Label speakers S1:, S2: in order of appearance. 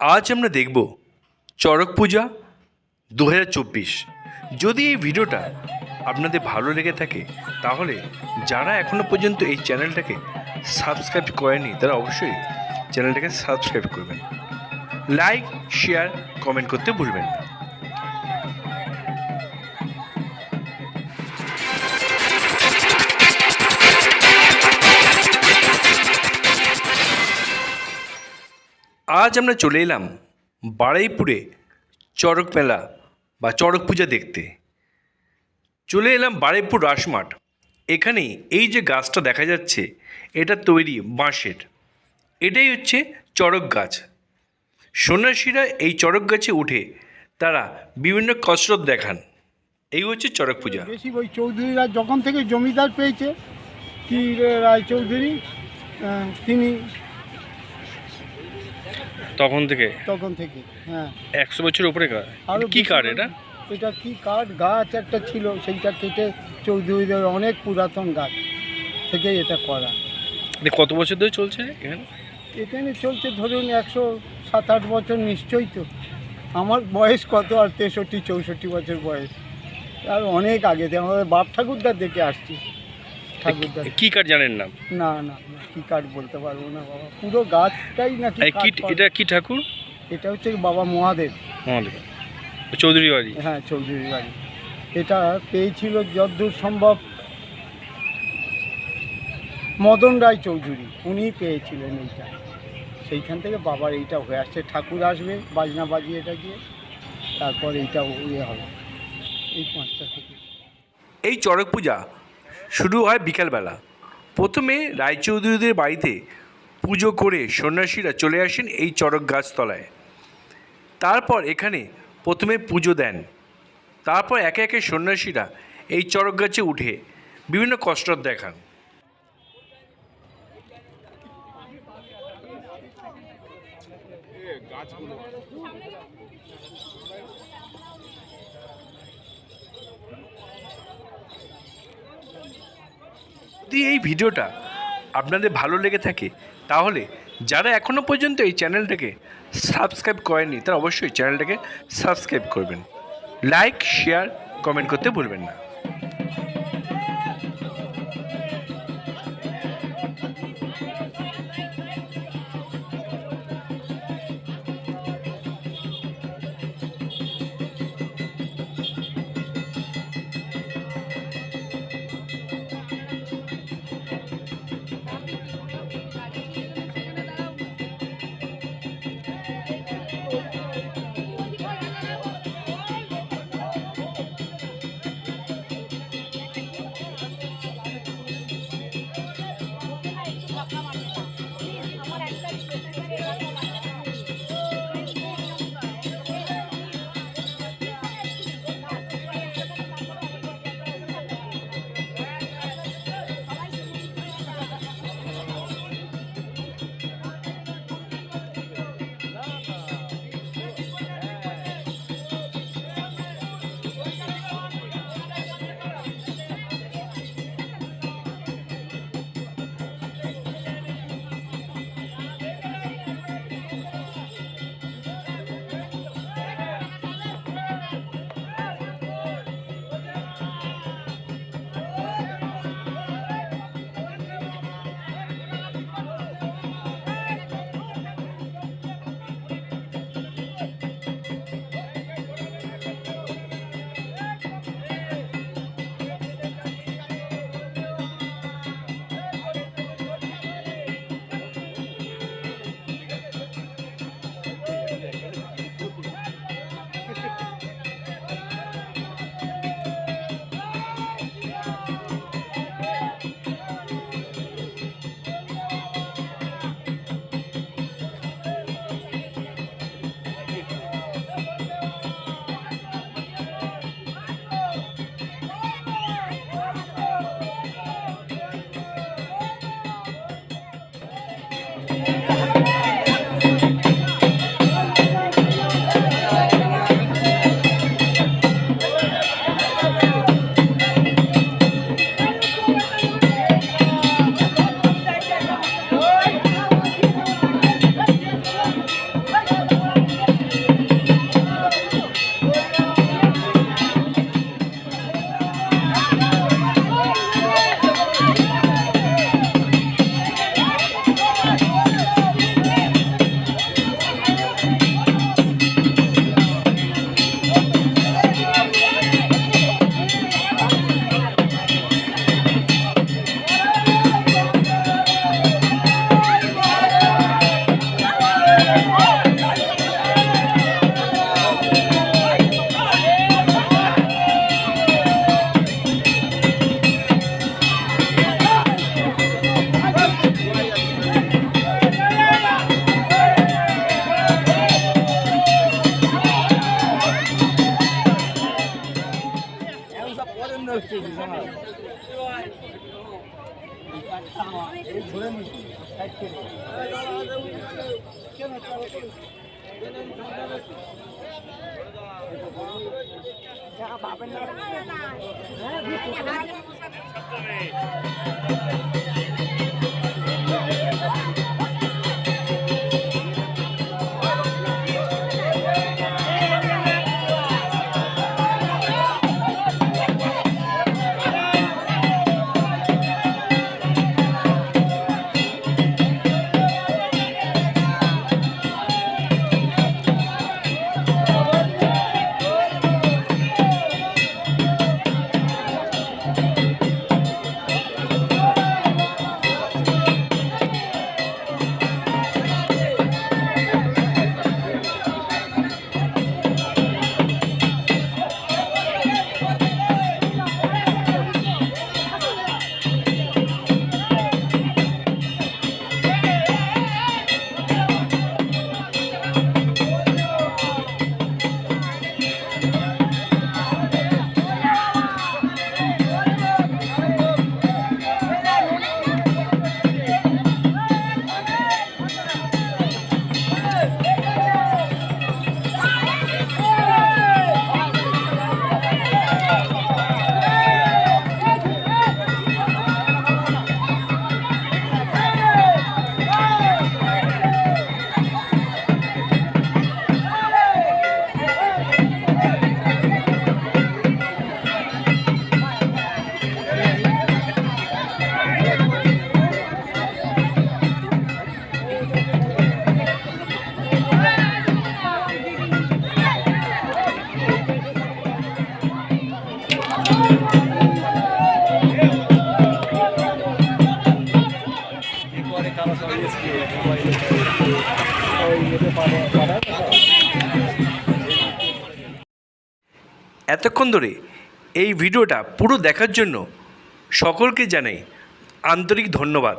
S1: আজ আমরা দেখব চড়ক পূজা দু হাজার চব্বিশ। যদি এই ভিডিওটা আপনাদের ভালো লেগে থাকে, তাহলে যারা এখনও পর্যন্ত এই চ্যানেলটাকে সাবস্ক্রাইব করেনি, তারা অবশ্যই চ্যানেলটাকে সাবস্ক্রাইব করবেন। লাইক, শেয়ার, কমেন্ট করতে ভুলবেন না। আজ আমরা চলে এলাম বারুইপুরে চড়ক মেলা বা চড়ক পূজা দেখতে। চলে এলাম বারুইপুর রাসমাঠ। এখানে এই যে গাছটা দেখা যাচ্ছে, এটা তৈরি বাঁশের। এটাই হচ্ছে চড়ক গাছ। সন্ন্যাসীরা এই চড়ক গাছে উঠে তারা বিভিন্ন কসরত দেখান। এই হচ্ছে চড়ক পূজা।
S2: বেশি ওই চৌধুরীরা যখন থেকে জমিদার পেয়েছে কি রায় চৌধুরী তিনি
S1: তখন থেকে?
S2: তখন থেকে হ্যাঁ।
S1: একশো বছর উপরে কার
S2: আরও
S1: কি কার এটা?
S2: এটা কি কাঠ? গাছ একটা ছিল সেইটা কেটে চৌধুরীদের অনেক পুরাতন গাছ থেকে এটা করা।
S1: কত বছর ধরে চলছে এখানে?
S2: এখানে চলছে ধরুন একশো সাত আট বছর নিশ্চয়ই তো। আমার বয়স কত? আর তেষট্টি চৌষট্টি বছর বয়স। আর অনেক আগে আমাদের বাপ ঠাকুরদার দেখে আসছি।
S1: কি কাঠ জানেন না
S2: না না কি কাঠ বলতে পারব না বাবা। পুরো গাছটাই নাকি
S1: এই কি
S2: কাঠ
S1: এটা কি ঠাকুর?
S2: এটা হচ্ছে বাবা মহাদেব।
S1: আমাদের চৌধুরী বাড়ি?
S2: হ্যাঁ চৌধুরী বাড়ি। এটা পেয়েছিল যদ্দূর সম্ভব মদন রায় চৌধুরী। উনি পেয়েছিলেন এইটা। সেইখান থেকে বাবার এইটা হয়ে আসছে। ঠাকুর আসবে বাজনা বাজিয়ে এটা গিয়ে তারপর এইটা ইয়ে হবে। এই পাঁচটা থেকে।
S1: এই চড়ক পূজা শুরু হয় বিকালবেলা। প্রথমে রায়চৌধুরীদের বাড়িতে পুজো করে সন্ন্যাসীরা চলে আসেন এই চড়ক গাছতলায়। তারপর এখানে প্রথমে পুজো দেন। তারপর একে একে সন্ন্যাসীরা এই চড়ক গাছে উঠে বিভিন্ন কসরত দেখান। যদি এই ভিডিওটা আপনাদের ভালো লেগে থাকে, তাহলে যারা এখনও পর্যন্ত এই চ্যানেলটাকে সাবস্ক্রাইব করেনি তারা অবশ্যই চ্যানেলটাকে সাবস্ক্রাইব করবেন। লাইক, শেয়ার, কমেন্ট করতে ভুলবেন না। बाबा এতক্ষণ ধরে এই ভিডিওটা পুরো দেখার জন্য সকলকে জানাই আন্তরিক ধন্যবাদ।